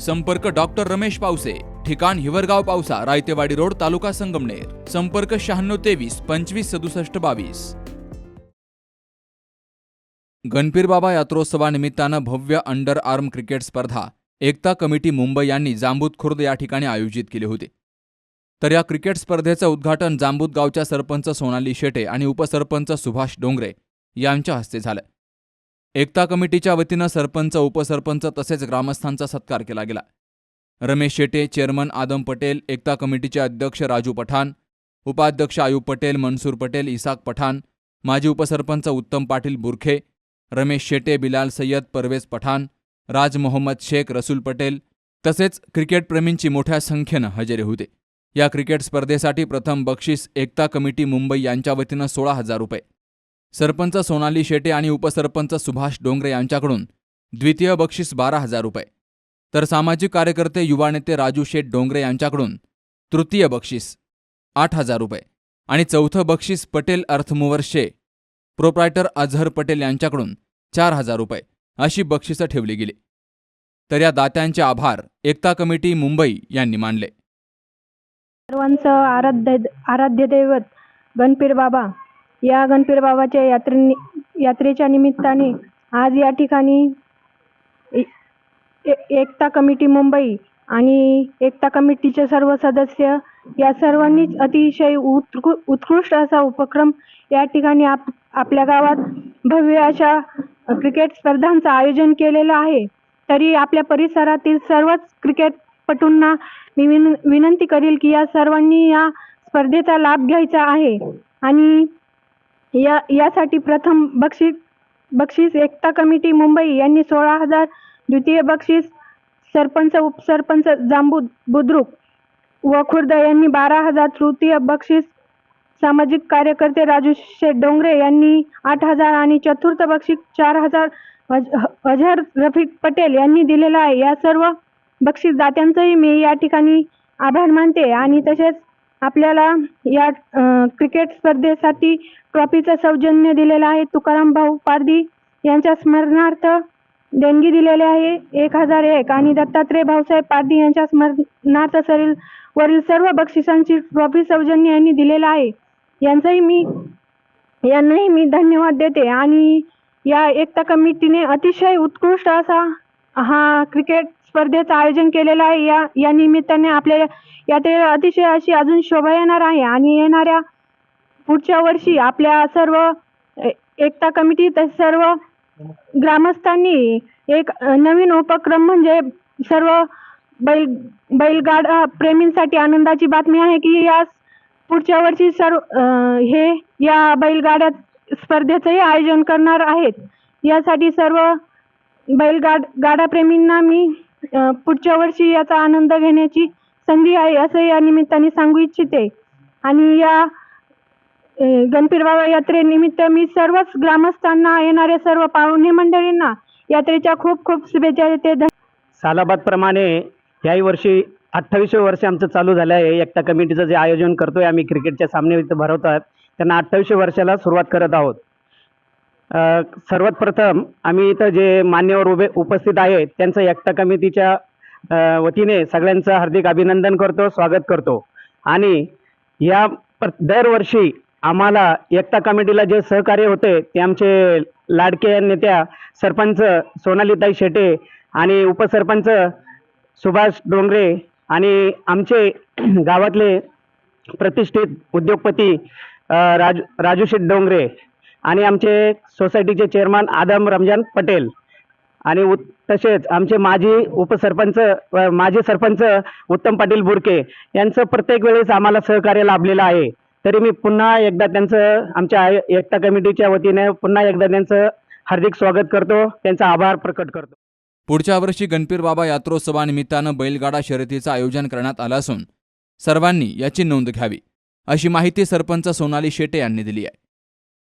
संपर्क डॉक्टर रमेश पावसे ठिकाण हिवरगाव पावसा रायतेवाडी रोड तालुका संगमनेर. संपर्क शहाण्णव तेवीस पंचवीस सदुसष्ट बावीस. गणपीरबाबा यात्रोत्सवानिमित्तानं भव्य अंडर आर्म क्रिकेट स्पर्धा एकता कमिटी मुंबई यांनी जांबूत खुर्द या ठिकाणी आयोजित केली होती. तर या क्रिकेट स्पर्धेचं उद्घाटन जांबूत गावच्या सरपंच सोनाली शेटे आणि उपसरपंच सुभाष डोंगरे यांच्या हस्ते झालं. एकता कमिटीच्या वतीनं सरपंच उपसरपंच तसेच ग्रामस्थांचा सत्कार केला गेला. रमेश शेटे चेअरमन आदम पटेल एकता कमिटीचे अध्यक्ष राजू पठाण उपाध्यक्ष आयुब पटेल मनसूर पटेल इसाक पठाण माजी उपसरपंच उत्तम पाटील बुरखे रमेश शेटे बिलाल सय्यद परवेज पठाण राज मोहम्मद शेख रसूल पटेल तसेच क्रिकेटप्रेमींची मोठ्या संख्येनं हजेरी होते. या क्रिकेट स्पर्धेसाठी प्रथम बक्षीस एकता कमिटी मुंबई यांच्या वतीनं सोळा हजार रुपये. सरपंच सोनाली शेटे आणि उपसरपंच सुभाष डोंगरे यांच्याकडून द्वितीय बक्षीस बारा हजार रुपये. तर सामाजिक कार्यकर्ते युवा नेते राजू शेठ डोंगरे यांच्याकडून तृतीय बक्षीस आठ हजार रुपये आणि चौथं बक्षीस पटेल अर्थमूवर शे. प्रोप्रायटर अझहर पटेल यांच्याकडून चार हजार रुपये अशी बक्षिसं ठेवली गेली. तर या दात्यांचे आभार एकता कमिटी मुंबई यांनी मानले. सर्वांचं आराध्य आराध्य दैवत गणपीर बाबा या गणपीर बाबाच्या यात्रे यात्रेच्या निमित्ताने आज या ठिकाणी ए- एकता कमिटी मुंबई आणि एकता कमिटीचे सर्व सदस्य या सर्वांनीच अतिशय उत्कृ उत्कृष्ट असा उपक्रम या ठिकाणी आप आपल्या गावात भव्य अशा क्रिकेट स्पर्धांचं आयोजन केलेलं आहे. तरी आपल्या परिसरातील सर्वच क्रिकेटपटूंना मी विन विनंती करील की या सर्वांनी या स्पर्धेचा लाभ घ्यायचा आहे. आणि या यासाठी प्रथम बक्षीस बक्षीस एकता कमिटी मुंबई यांनी सोळा हजार द्वितीय बक्षीस सरपंच उपसरपंच जांबू बुद्रुक व खुर्द यांनी बारा हजार तृतीय बक्षीस सामाजिक कार्यकर्ते राजू शेठ डोंगरे यांनी आठ हजार आणि चतुर्थ बक्षीस चार हजार अजहर रफिक पटेल यांनी दिलेला आहे. या सर्व बक्षीसदात्यांचंही मी या ठिकाणी आभार मानते आणि तसेच आपल्याला या क्रिकेट स्पर्धेसाठी ट्रॉफीचं सौजन्य दिलेलं आहे. तुकाराम भाऊ पारधी यांच्या स्मरणार्थ देणगी दिलेली आहे. एक हजार एक. आणि दत्तात्रय भाऊसाहेब पारधी यांच्या स्मरणार्थ सरील वरील सर्व बक्षिसांची ट्रॉफी सौजन्य यांनी दिलेला आहे. यांचंही मी यांनाही मी धन्यवाद देते. आणि या एकता कमिटीने अतिशय उत्कृष्ट असा हा क्रिकेट स्पर्धेचं आयोजन केलेलं आहे. या या निमित्ताने आपल्या यात्रेला अतिशय अशी अजून शोभा येणार आहे आणि येणाऱ्या पुढच्या वर्षी आपल्या सर्व एकता कमिटी तसेच सर्व ग्रामस्थांनी एक नवीन उपक्रम म्हणजे सर्व बैल बैलगाडा प्रेमींसाठी आनंदाची बातमी आहे की या पुढच्या वर्षी सर्व हे या बैलगाड्या स्पर्धेचंही आयोजन करणार आहेत. यासाठी सर्व बैलगाड गाडाप्रेमींना मी पुढच्या वर्षी याचा आनंद घेण्याची संधी आहे असं या निमित्ताने सांगू इच्छिते. आणि या अ, गणपतीबाबा यात्रेनिमित्त मी सर्वच ग्रामस्थांना येणाऱ्या सर्व पाहुणे मंडळींना यात्रेच्या खूप खूप शुभेच्छा देते. ध- सालाबादप्रमाणे याही वर्षी अठ्ठावीसशे वर्ष आमचं चालू झालं आहे एकता कमिटीचं जे आयोजन करतोय आम्ही क्रिकेटच्या सामने इथं भरवतो त्यांना अठ्ठावीसशे वर्षाला सुरुवात करत आहोत. सर्वात प्रथम आम्ही इथं जे मान्यवर उभे उपस्थित आहेत त्यांचं एकता कमिटीच्या वतीने सगळ्यांचं हार्दिक अभिनंदन करतो स्वागत करतो. आणि या प्र दरवर्षी आम्हाला एकता कमिटीला जे सहकार्य होते ते आमचे लाडके नेत्या सरपंच सोनालीताई शेटे आणि उपसरपंच सुभाष डोंगरे आणि आमचे गावातले प्रतिष्ठित उद्योगपती राज राजू शेठ डोंगरे आणि आमचे सोसायटीचे चेअरमन आदम रमजान पटेल. आणि उत तसेच आमचे माजी उपसरपंच माजी सरपंच उत्तम पाटील बुरके यांचं प्रत्येक वेळेस आम्हाला सहकार्य लाभलेलं आहे. तरी मी पुन्हा एकदा त्यांचं आमच्या एकता कमिटीच्या वतीने पुन्हा एकदा त्यांचं हार्दिक स्वागत करतो. त्यांचा आभार प्रकट करतो. पुढच्या वर्षी गणपीर बाबा यात्रोत्सवानिमित्तानं बैलगाडा शर्यतीचं आयोजन करण्यात आलं असून सर्वांनी याची नोंद घ्यावी अशी माहिती सरपंच सोनाली शेटे यांनी दिली आहे.